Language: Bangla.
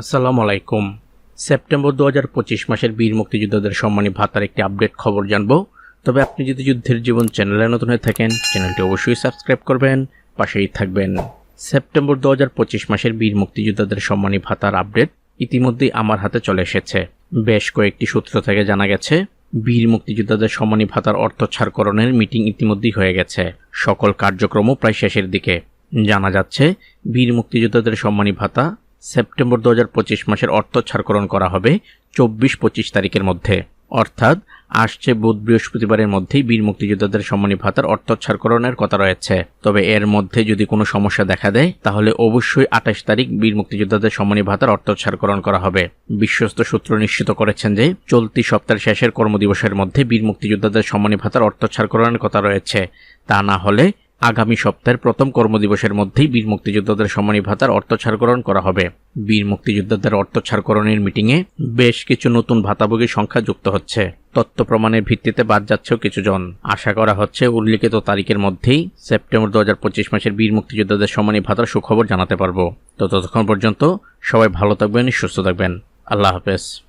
আসসালামু আলাইকুম সেপ্টেম্বর দু হাজার পঁচিশ মাসের বীর মুক্তিযোদ্ধাদের সম্মানী ভাতার একটি আপডেট খবর জানব। তবে আপনি যদি যুদ্ধের জীবন চ্যানেলে নতুন হয়ে থাকেন, চ্যানেলটি অবশ্যই সাবস্ক্রাইব করবেন, পাশেই থাকবেন। সেপ্টেম্বর দু হাজার পঁচিশ মাসের বীর মুক্তিযোদ্ধাদের সম্মানী ভাতার আপডেট ইতিমধ্যেই আমার হাতে চলে এসেছে। বেশ কয়েকটি সূত্র থেকে জানা গেছে, বীর মুক্তিযোদ্ধাদের সম্মানী ভাতার অর্থ ছাড়করণের মিটিং ইতিমধ্যেই হয়ে গেছে। সকল কার্যক্রমও প্রায় শেষের দিকে। জানা যাচ্ছে, বীর মুক্তিযোদ্ধাদের সম্মানী ভাতা সেপ্টেম্বর দু মাসের অর্থ ছাড়করণ করা হবে চব্বিশ পঁচিশ তারিখের মধ্যে। অর্থাৎ আসছে বুধ বৃহস্পতিবারের মধ্যেই বীর মুক্তিযোদ্ধাদের সম্মানী ভাতার অর্থ ছাড়করণের কথা রয়েছে। তবে এর মধ্যে যদি কোনো সমস্যা দেখা দেয়, তাহলে অবশ্যই আঠাশ তারিখ বীর মুক্তিযোদ্ধাদের সম্মানী ভাতার অর্থ ছাড়করণ করা হবে। বিশ্বস্ত সূত্র নিশ্চিত করেছেন যে, চলতি সপ্তাহের শেষের কর্মদিবসের মধ্যে বীর মুক্তিযোদ্ধাদের সম্মানী ভাতার অর্থ ছাড়করণের কথা রয়েছে। তা না হলে আগামী সপ্তাহের প্রথম কর্মদিবসের মধ্যেই বীর মুক্তিযোদ্ধাদের সম্মানী ভাতার অর্থ ছাড়করণ করা হবে। বীর মুক্তিযোদ্ধাদের অর্থ ছাড়করণের মিটিংয়ে বেশ কিছু নতুন ভাতাভোগীর সংখ্যা যুক্ত হচ্ছে। তথ্য প্রমাণের ভিত্তিতে বাদ যাচ্ছেও কিছু জন আশা করা হচ্ছে উল্লিখিত তারিখের মধ্যেই সেপ্টেম্বর দু হাজার পঁচিশ মাসের বীর মুক্তিযোদ্ধাদের সম্মানী ভাতার সুখবর জানাতে পারব। তো ততক্ষণ পর্যন্ত সবাই ভালো থাকবেন, সুস্থ থাকবেন। আল্লাহ হাফেজ।